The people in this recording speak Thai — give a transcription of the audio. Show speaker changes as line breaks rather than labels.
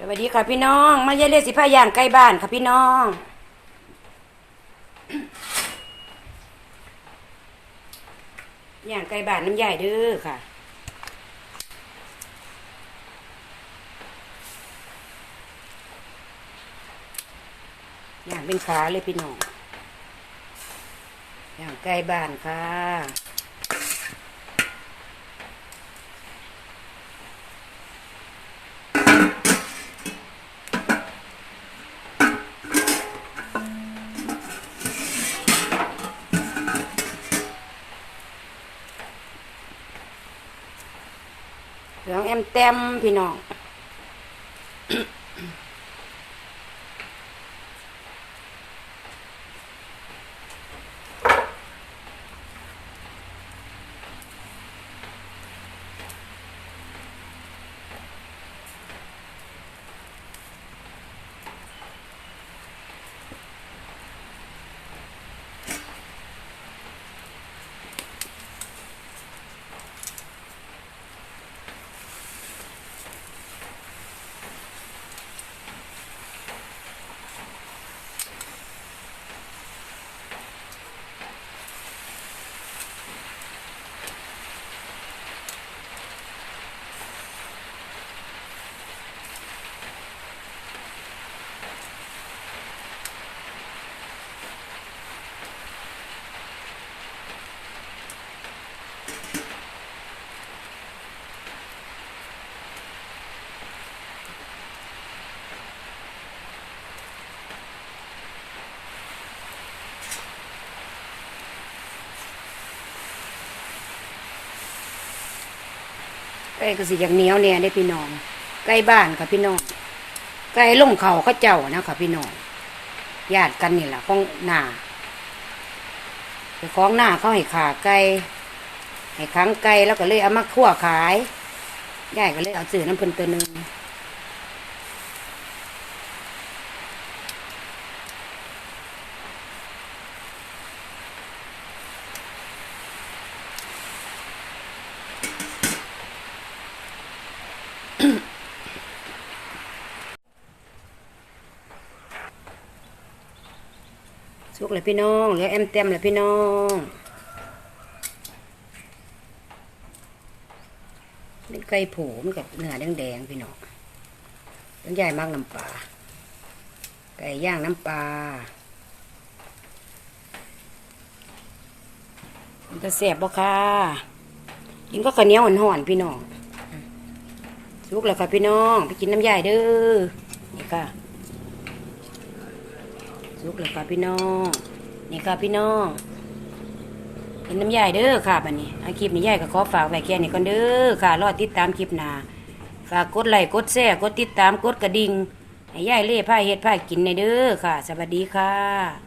สวัสดีค่ะพี่น้อง มาเยเลสิผ้าย่างใกล้บ้านค่ะพี่น้องย่างใกล้บ้านน้ำใหญ่เด้อค่ะย่างเป็นขาเลยพี่น้องย่างใกล้บ้านค่ะ เหลืองแอมเต็มพี่น้อง ไก่ก็สิอย่างเหนียวเนี่ยได้พี่น้อง ไก่บ้านค่ะพี่น้อง ไก่ลงเขาเขาเจ้านะค่ะพี่น้องญาติกันนี่แหละของหน้าเจ้าของหน้าเขาให้ขาไก่ให้ค้างไก่แล้วก็เลยเอามาคั่วขายยายก็เลยเอาสื่อน้ำเพิ่นตัวหนึ่ง สุกเลยพี่น้องเหลือแอมเต็มเลยพี่น้องนี่ไก่ผูมันกับเนื้อแดงๆพี่น้องต้นใหญ่มากน้ำปลาไก่ย่างน้ำปลามันจะแสบบ่ค่ะกินก็ข้าวเหนียวห่อนๆพี่น้องสุกแล้วค่ะพี่น้อง ไปกินน้ำใหญ่เด้อนี่ค่ะ สุกแล้วค่ะพี่น้องนี่ค่ะพี่น้องเห็นน้ำยายเด้อค่ะบันนี้อาคลิปนี้ยายก็ขอฝากไว้แค่นี้ก่อนเด้อค่ะ รอติดตามคลิปหน้าฝากกดไลค์กดแชร์กดติดตามกดกระดิ่งให้ยายเล่ผ้าเฮ็ดผ้ากินในเด้อค่ะ สวัสดีค่ะ